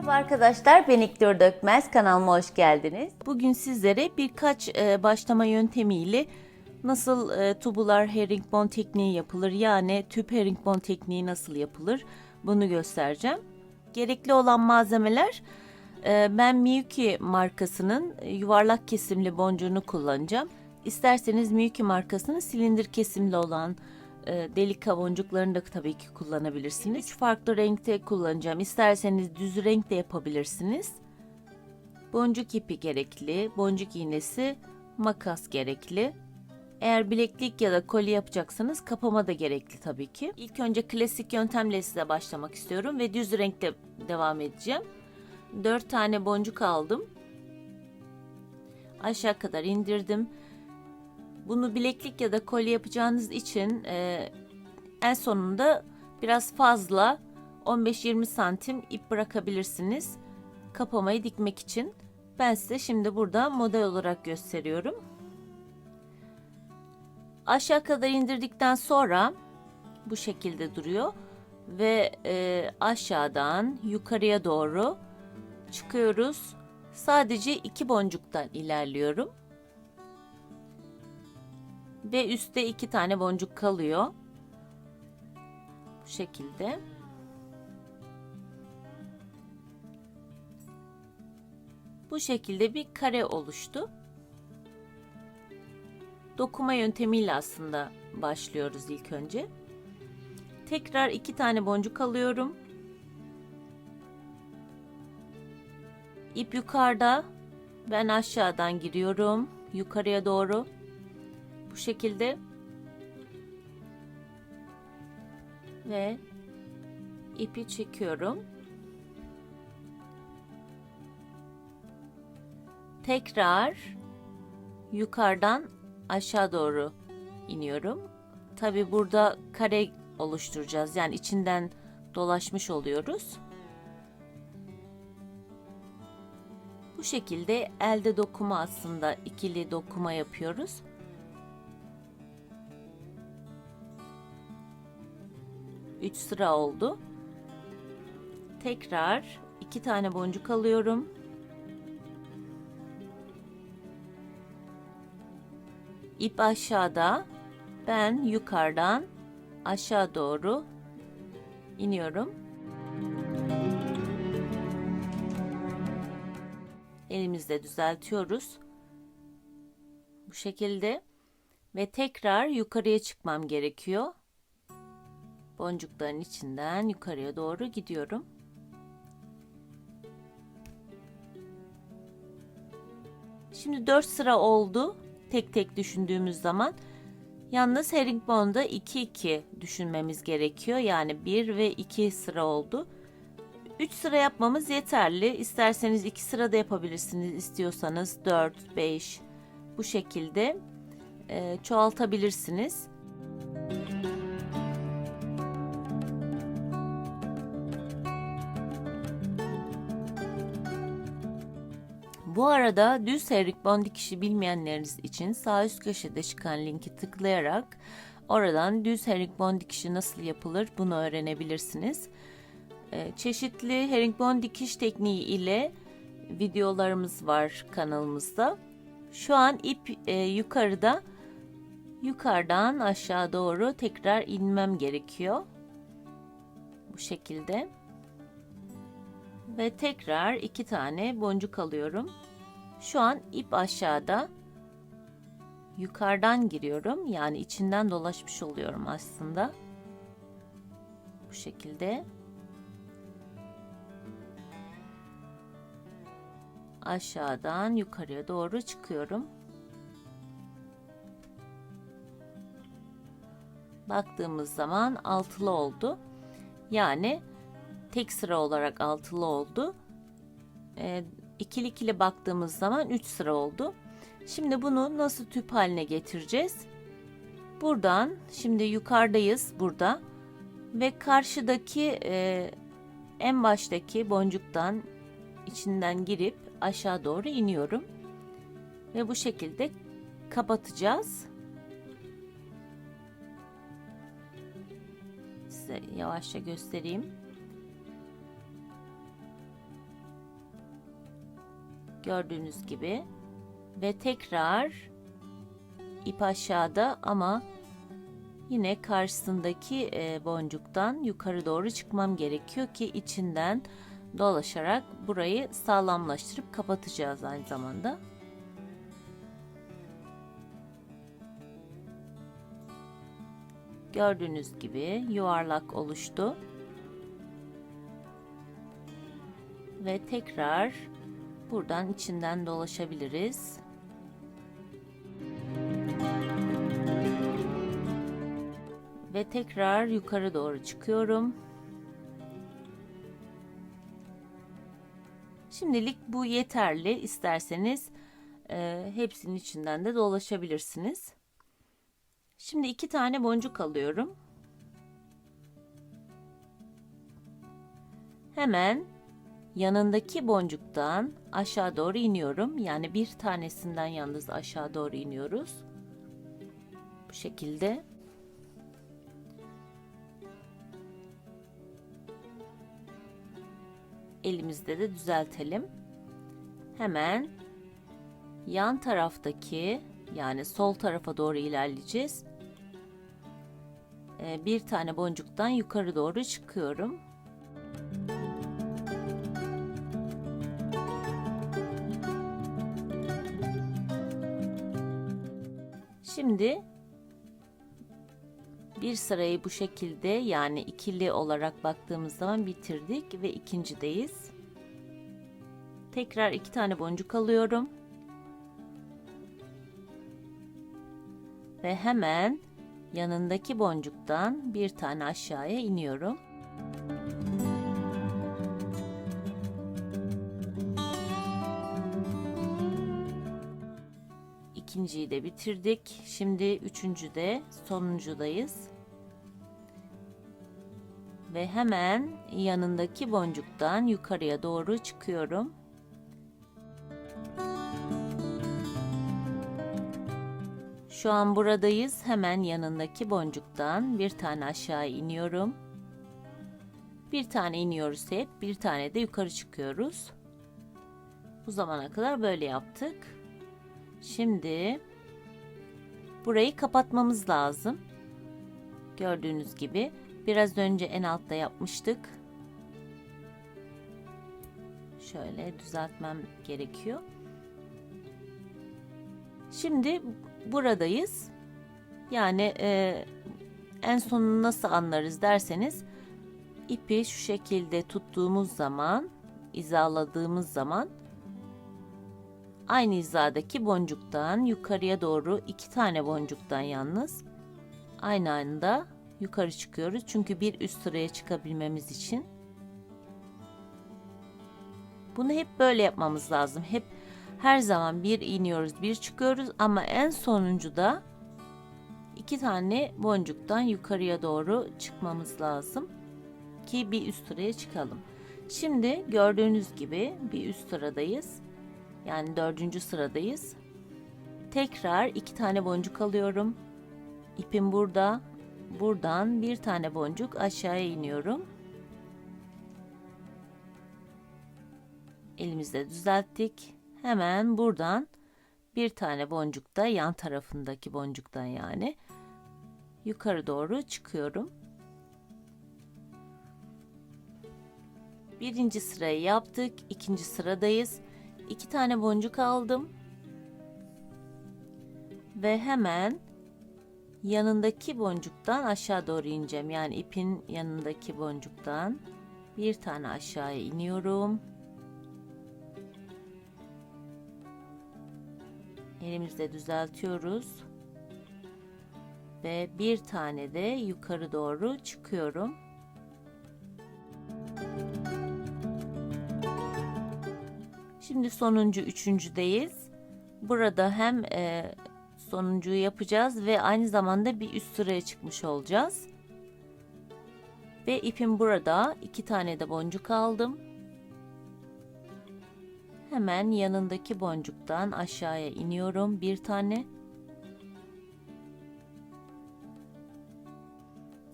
Merhaba arkadaşlar, ben İktir Dökmez. Kanalıma hoş geldiniz. Bugün sizlere birkaç e, başlama yöntemiyle nasıl e, tubular herringbone tekniği yapılır, yani tüp herringbone tekniği nasıl yapılır bunu göstereceğim. Gerekli olan malzemeler, e, ben Miyuki markasının yuvarlak kesimli boncuğunu kullanacağım. İsterseniz Miyuki markasının silindir kesimli olan delik boncuklarını da tabii ki kullanabilirsiniz. Üç farklı renkte kullanacağım. İsterseniz düz renk de yapabilirsiniz. Boncuk ipi gerekli, boncuk iğnesi, makas gerekli. Eğer bileklik ya da kolye yapacaksanız kapama da gerekli tabii ki. İlk önce klasik yöntemle size başlamak istiyorum ve düz renkte devam edeceğim. 4 tane boncuk aldım. Aşağı kadar indirdim. Bunu bileklik ya da kolye yapacağınız için e, en sonunda biraz fazla 15-20 santim ip bırakabilirsiniz. Kapamayı dikmek için. Ben size şimdi burada model olarak gösteriyorum. Aşağı kadar indirdikten sonra bu şekilde duruyor ve e, aşağıdan yukarıya doğru çıkıyoruz. Sadece iki boncuktan ilerliyorum ve üstte iki tane boncuk kalıyor. Bu şekilde. Bu şekilde bir kare oluştu. Dokuma yöntemiyle aslında başlıyoruz ilk önce. Tekrar iki tane boncuk alıyorum. İp yukarıda. Ben aşağıdan giriyorum. Yukarıya doğru. Bu şekilde. Ve ipi çekiyorum. Tekrar yukarıdan aşağı doğru iniyorum. Tabi burada kare oluşturacağız. Yani içinden dolaşmış oluyoruz. Bu şekilde elde dokuma aslında ikili dokuma yapıyoruz. 3 sıra oldu. Tekrar iki tane boncuk alıyorum. İp aşağıda. Ben yukarıdan aşağı doğru iniyorum. Elimizle düzeltiyoruz. Bu şekilde ve tekrar yukarıya çıkmam gerekiyor boncukların içinden yukarıya doğru gidiyorum. Şimdi 4 sıra oldu tek tek düşündüğümüz zaman. Yalnız herringbone'da 2 2 düşünmemiz gerekiyor. Yani 1 ve 2 sıra oldu. 3 sıra yapmamız yeterli. İsterseniz 2 sıra da yapabilirsiniz. İstiyorsanız 4, 5 bu şekilde çoğaltabilirsiniz. Bu arada düz herringbone dikişi bilmeyenleriniz için sağ üst köşede çıkan linki tıklayarak oradan düz herringbone dikişi nasıl yapılır bunu öğrenebilirsiniz. Ee, çeşitli herringbone dikiş tekniği ile videolarımız var kanalımızda. Şu an ip e, yukarıda yukarıdan aşağı doğru tekrar inmem gerekiyor. Bu şekilde ve tekrar iki tane boncuk alıyorum. Şu an ip aşağıda. Yukarıdan giriyorum. Yani içinden dolaşmış oluyorum aslında. Bu şekilde. Aşağıdan yukarıya doğru çıkıyorum. Baktığımız zaman altılı oldu. Yani tek sıra olarak altılı oldu. E, ikili ikili baktığımız zaman 3 sıra oldu. Şimdi bunu nasıl tüp haline getireceğiz? Buradan şimdi yukarıdayız burada ve karşıdaki e, en baştaki boncuktan içinden girip aşağı doğru iniyorum ve bu şekilde kapatacağız. Size yavaşça göstereyim. Gördüğünüz gibi ve tekrar ip aşağıda ama yine karşısındaki e, boncuktan yukarı doğru çıkmam gerekiyor ki içinden dolaşarak burayı sağlamlaştırıp kapatacağız aynı zamanda. Gördüğünüz gibi yuvarlak oluştu. Ve tekrar buradan içinden dolaşabiliriz. Ve tekrar yukarı doğru çıkıyorum. Şimdilik bu yeterli. İsterseniz e, hepsinin içinden de dolaşabilirsiniz. Şimdi iki tane boncuk alıyorum. Hemen yanındaki boncuktan aşağı doğru iniyorum. Yani bir tanesinden yalnız aşağı doğru iniyoruz. Bu şekilde. Elimizde de düzeltelim. Hemen yan taraftaki yani sol tarafa doğru ilerleyeceğiz. Ee, bir tane boncuktan yukarı doğru çıkıyorum. Şimdi bir sırayı bu şekilde yani ikili olarak baktığımız zaman bitirdik ve ikincideyiz. Tekrar iki tane boncuk alıyorum. Ve hemen yanındaki boncuktan bir tane aşağıya iniyorum. İkinciyi de bitirdik. Şimdi üçüncü de sonuncudayız. Ve hemen yanındaki boncuktan yukarıya doğru çıkıyorum. Şu an buradayız. Hemen yanındaki boncuktan bir tane aşağı iniyorum. Bir tane iniyoruz hep, bir tane de yukarı çıkıyoruz. Bu zamana kadar böyle yaptık. Şimdi burayı kapatmamız lazım. Gördüğünüz gibi biraz önce en altta yapmıştık. Şöyle düzeltmem gerekiyor. Şimdi buradayız. Yani e, en sonunu nasıl anlarız derseniz ipi şu şekilde tuttuğumuz zaman, izaladığımız zaman aynı hizadaki boncuktan yukarıya doğru iki tane boncuktan yalnız aynı anda yukarı çıkıyoruz. Çünkü bir üst sıraya çıkabilmemiz için. Bunu hep böyle yapmamız lazım. Hep her zaman bir iniyoruz, bir çıkıyoruz ama en sonuncuda iki tane boncuktan yukarıya doğru çıkmamız lazım ki bir üst sıraya çıkalım. Şimdi gördüğünüz gibi bir üst sıradayız. Yani dördüncü sıradayız. Tekrar iki tane boncuk alıyorum. İpim burada. Buradan bir tane boncuk aşağıya iniyorum. Elimizde düzelttik. Hemen buradan bir tane boncuk da yan tarafındaki boncuktan yani yukarı doğru çıkıyorum. Birinci sırayı yaptık. ikinci sıradayız. İki tane boncuk aldım. Ve hemen yanındaki boncuktan aşağı doğru ineceğim. Yani ipin yanındaki boncuktan bir tane aşağıya iniyorum. Elimizle düzeltiyoruz. Ve bir tane de yukarı doğru çıkıyorum. Şimdi sonuncu üçüncüdeyiz. Burada hem e, sonuncuyu yapacağız ve aynı zamanda bir üst sıraya çıkmış olacağız. Ve ipim burada. iki tane de boncuk aldım. Hemen yanındaki boncuktan aşağıya iniyorum bir tane.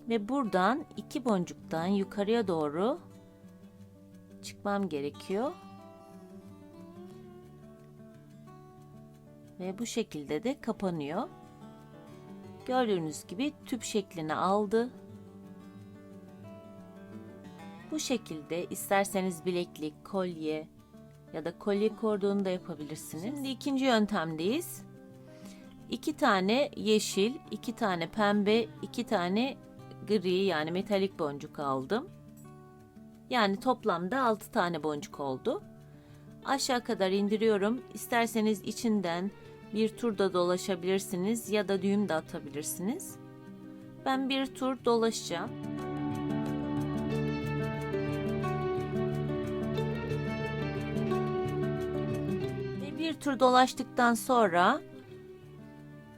Ve buradan iki boncuktan yukarıya doğru çıkmam gerekiyor. Ve bu şekilde de kapanıyor. Gördüğünüz gibi tüp şeklini aldı. Bu şekilde isterseniz bileklik, kolye ya da kolye kordonu da yapabilirsiniz. Şimdi ikinci yöntemdeyiz. İki tane yeşil, iki tane pembe, iki tane gri yani metalik boncuk aldım. Yani toplamda 6 tane boncuk oldu. Aşağı kadar indiriyorum. İsterseniz içinden bir tur da dolaşabilirsiniz ya da düğüm de atabilirsiniz. Ben bir tur dolaşacağım. Ve bir tur dolaştıktan sonra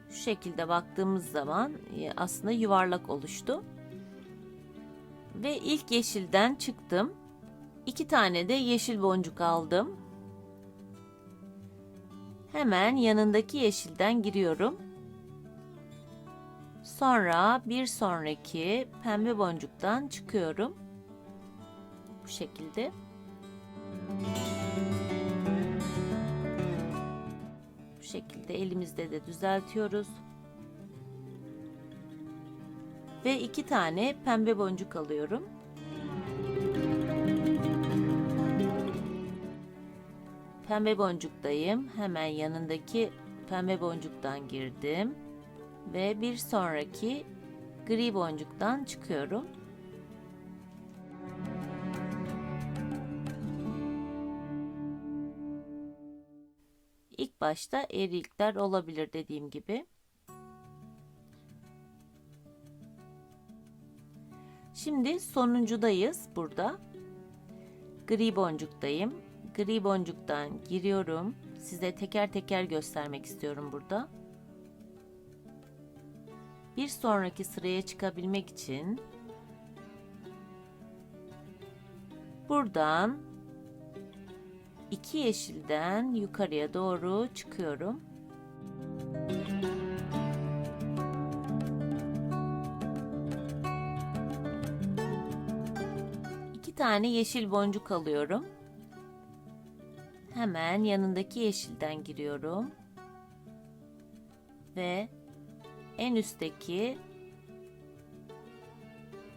şu şekilde baktığımız zaman e, aslında yuvarlak oluştu. Ve ilk yeşilden çıktım. İki tane de yeşil boncuk aldım. Hemen yanındaki yeşilden giriyorum. Sonra bir sonraki pembe boncuktan çıkıyorum. Bu şekilde. Bu şekilde elimizde de düzeltiyoruz. Ve iki tane pembe boncuk alıyorum. Pembe boncuktayım. Hemen yanındaki pembe boncuktan girdim. Ve bir sonraki gri boncuktan çıkıyorum. İlk başta eğrilikler olabilir dediğim gibi. Şimdi sonuncudayız burada. Gri boncuktayım. Gri boncuktan giriyorum. Size teker teker göstermek istiyorum burada. Bir sonraki sıraya çıkabilmek için buradan iki yeşilden yukarıya doğru çıkıyorum. İki tane yeşil boncuk alıyorum. Hemen yanındaki yeşilden giriyorum. Ve en üstteki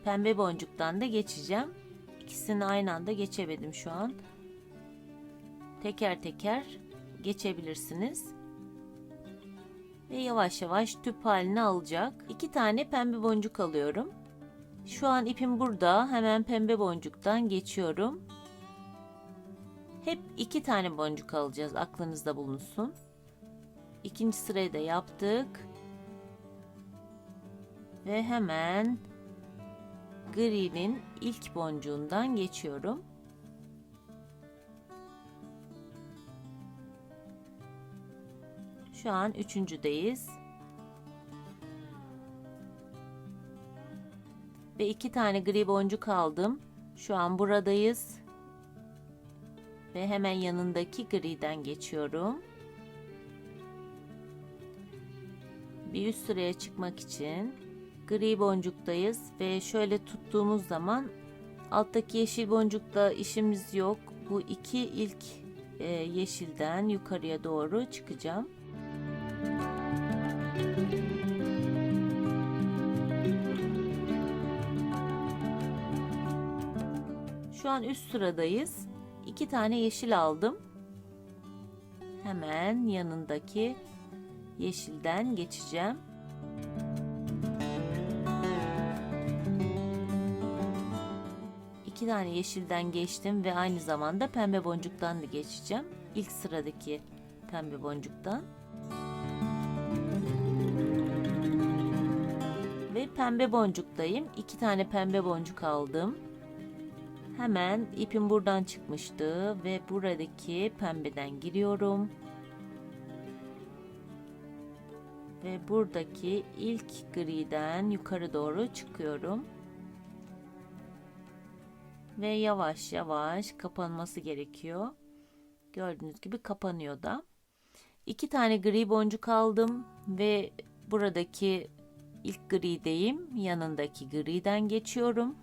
pembe boncuktan da geçeceğim. İkisini aynı anda geçemedim şu an. Teker teker geçebilirsiniz. Ve yavaş yavaş tüp halini alacak. İki tane pembe boncuk alıyorum. Şu an ipim burada. Hemen pembe boncuktan geçiyorum. Hep iki tane boncuk alacağız. Aklınızda bulunsun. İkinci sırayı da yaptık. Ve hemen gri'nin ilk boncuğundan geçiyorum. Şu an üçüncüdeyiz. Ve iki tane gri boncuk aldım. Şu an buradayız. Ve hemen yanındaki griden geçiyorum. Bir üst sıraya çıkmak için gri boncuktayız ve şöyle tuttuğumuz zaman alttaki yeşil boncukta işimiz yok. Bu iki ilk e, yeşilden yukarıya doğru çıkacağım. Şu an üst sıradayız. İki tane yeşil aldım. Hemen yanındaki yeşilden geçeceğim. İki tane yeşilden geçtim ve aynı zamanda pembe boncuktan da geçeceğim. İlk sıradaki pembe boncuktan. Ve pembe boncuktayım. İki tane pembe boncuk aldım. Hemen ipim buradan çıkmıştı ve buradaki pembeden giriyorum. Ve buradaki ilk griden yukarı doğru çıkıyorum. Ve yavaş yavaş kapanması gerekiyor. Gördüğünüz gibi kapanıyor da. İki tane gri boncuk aldım ve buradaki ilk grideyim. Yanındaki griden geçiyorum.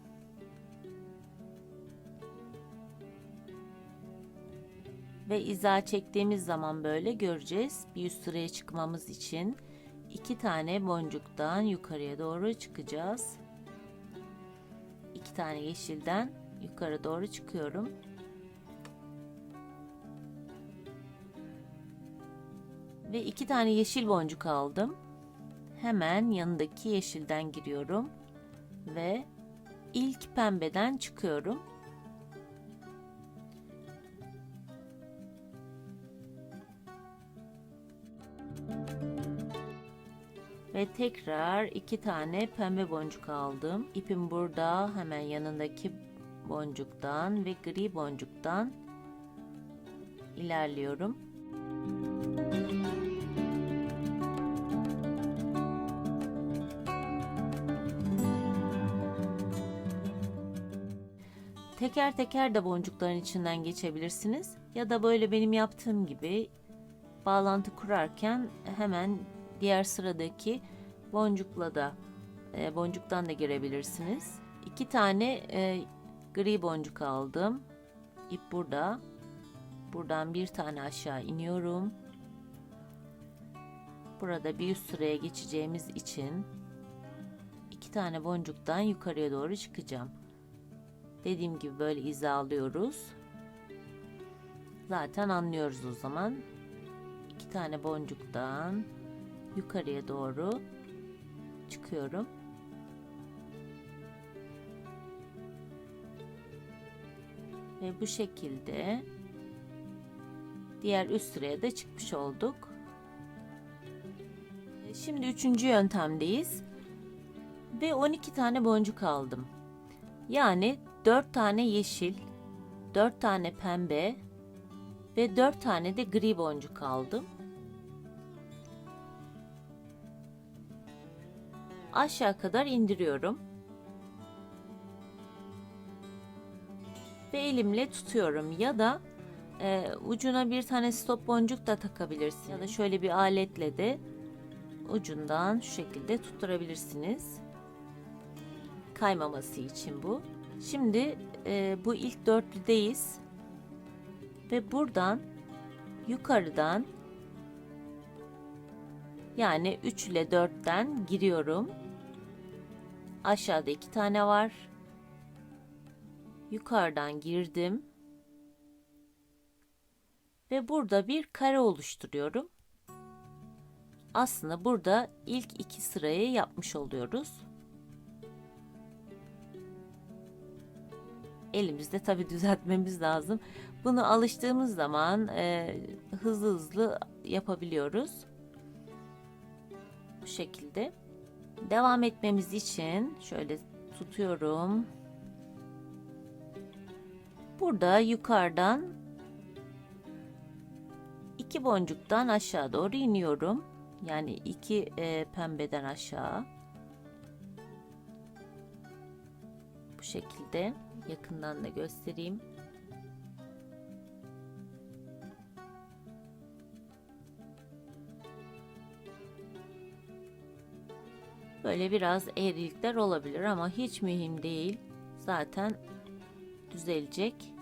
Ve izah çektiğimiz zaman böyle göreceğiz. Bir üst sıraya çıkmamız için iki tane boncuktan yukarıya doğru çıkacağız. İki tane yeşilden yukarı doğru çıkıyorum. Ve iki tane yeşil boncuk aldım. Hemen yanındaki yeşilden giriyorum ve ilk pembeden çıkıyorum. Ve tekrar iki tane pembe boncuk aldım. İpim burada hemen yanındaki boncuktan ve gri boncuktan ilerliyorum. Teker teker de boncukların içinden geçebilirsiniz. Ya da böyle benim yaptığım gibi bağlantı kurarken hemen diğer sıradaki boncukla da e, boncuktan da girebilirsiniz. İki tane e, gri boncuk aldım. İp burada. Buradan bir tane aşağı iniyorum. Burada bir üst sıraya geçeceğimiz için iki tane boncuktan yukarıya doğru çıkacağım. Dediğim gibi böyle hizalıyoruz. Zaten anlıyoruz o zaman. İki tane boncuktan yukarıya doğru çıkıyorum. Ve bu şekilde diğer üst sıraya da çıkmış olduk. Şimdi üçüncü yöntemdeyiz. Ve 12 tane boncuk aldım. Yani 4 tane yeşil, 4 tane pembe ve 4 tane de gri boncuk aldım. Aşağı kadar indiriyorum. Ve elimle tutuyorum ya da e, ucuna bir tane stop boncuk da takabilirsiniz. Ya da şöyle bir aletle de ucundan şu şekilde tutturabilirsiniz. Kaymaması için bu. Şimdi e, bu ilk dörtlüdeyiz. Ve buradan yukarıdan yani 3 ile 4'ten giriyorum. Aşağıda iki tane var. Yukarıdan girdim. Ve burada bir kare oluşturuyorum. Aslında burada ilk iki sırayı yapmış oluyoruz. elimizde tabi düzeltmemiz lazım. Bunu alıştığımız zaman e, hızlı hızlı yapabiliyoruz. Bu şekilde. Devam etmemiz için şöyle tutuyorum. Burada yukarıdan iki boncuktan aşağı doğru iniyorum. Yani iki e, pembeden aşağı. Bu şekilde. Yakından da göstereyim. Böyle biraz eğrilikler olabilir ama hiç mühim değil. Zaten düzelecek.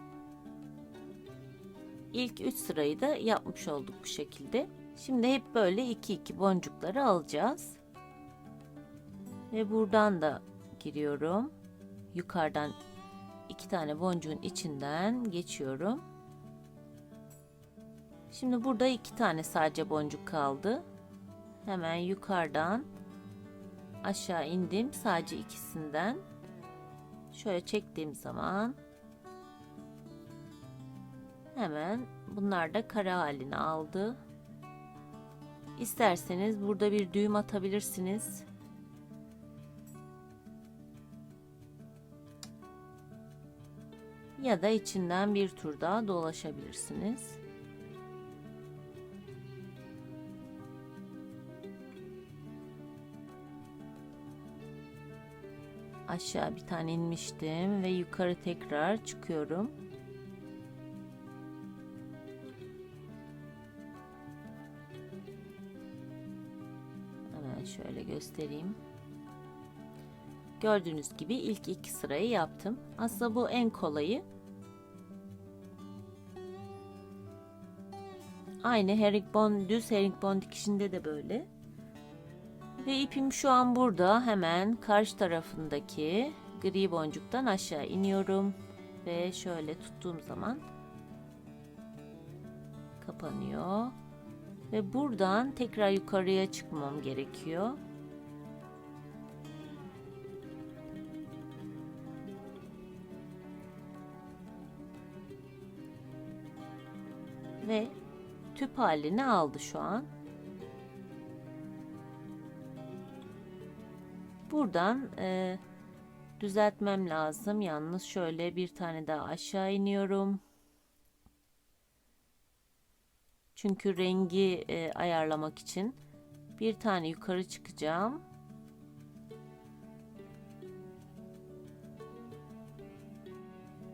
İlk 3 sırayı da yapmış olduk bu şekilde. Şimdi hep böyle 2 2 boncukları alacağız. Ve buradan da giriyorum. Yukarıdan iki tane boncuğun içinden geçiyorum. Şimdi burada iki tane sadece boncuk kaldı. Hemen yukarıdan aşağı indim. Sadece ikisinden şöyle çektiğim zaman hemen bunlar da kare halini aldı. İsterseniz burada bir düğüm atabilirsiniz. ya da içinden bir tur daha dolaşabilirsiniz. Aşağı bir tane inmiştim ve yukarı tekrar çıkıyorum. Hemen şöyle göstereyim. Gördüğünüz gibi ilk iki sırayı yaptım. Aslında bu en kolayı. Aynı herringbone, düz herringbone dikişinde de böyle. Ve ipim şu an burada. Hemen karşı tarafındaki gri boncuktan aşağı iniyorum. Ve şöyle tuttuğum zaman kapanıyor. Ve buradan tekrar yukarıya çıkmam gerekiyor. Ve tüp halini aldı şu an. Buradan e, düzeltmem lazım. Yalnız şöyle bir tane daha aşağı iniyorum. Çünkü rengi e, ayarlamak için bir tane yukarı çıkacağım.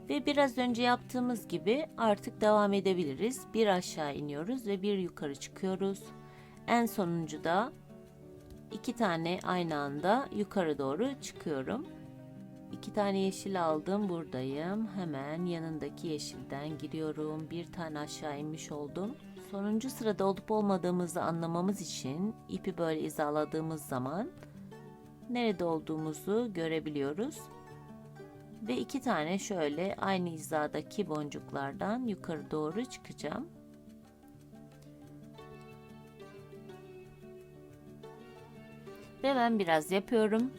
Ve biraz önce yaptığımız gibi artık devam edebiliriz. Bir aşağı iniyoruz ve bir yukarı çıkıyoruz. En sonuncu da iki tane aynı anda yukarı doğru çıkıyorum. İki tane yeşil aldım buradayım. Hemen yanındaki yeşilden giriyorum. Bir tane aşağı inmiş oldum. Sonuncu sırada olup olmadığımızı anlamamız için ipi böyle izaladığımız zaman nerede olduğumuzu görebiliyoruz. Ve iki tane şöyle aynı hizadaki boncuklardan yukarı doğru çıkacağım. Ve ben biraz yapıyorum.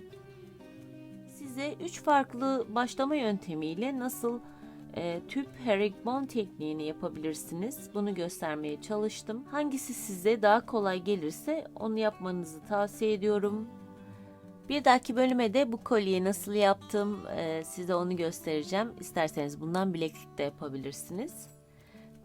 Size üç farklı başlama yöntemiyle nasıl e, tüp herringbone tekniğini yapabilirsiniz. Bunu göstermeye çalıştım. Hangisi size daha kolay gelirse onu yapmanızı tavsiye ediyorum. Bir dahaki bölüme de bu kolyeyi nasıl yaptım e, size onu göstereceğim. İsterseniz bundan bileklik de yapabilirsiniz.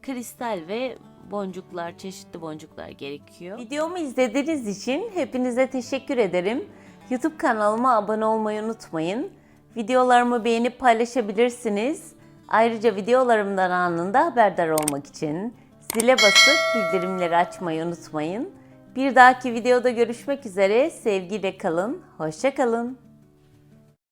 Kristal ve boncuklar, çeşitli boncuklar gerekiyor. Videomu izlediğiniz için hepinize teşekkür ederim. YouTube kanalıma abone olmayı unutmayın. Videolarımı beğenip paylaşabilirsiniz. Ayrıca videolarımdan anında haberdar olmak için zile basıp bildirimleri açmayı unutmayın. Bir dahaki videoda görüşmek üzere. Sevgiyle kalın. Hoşça kalın.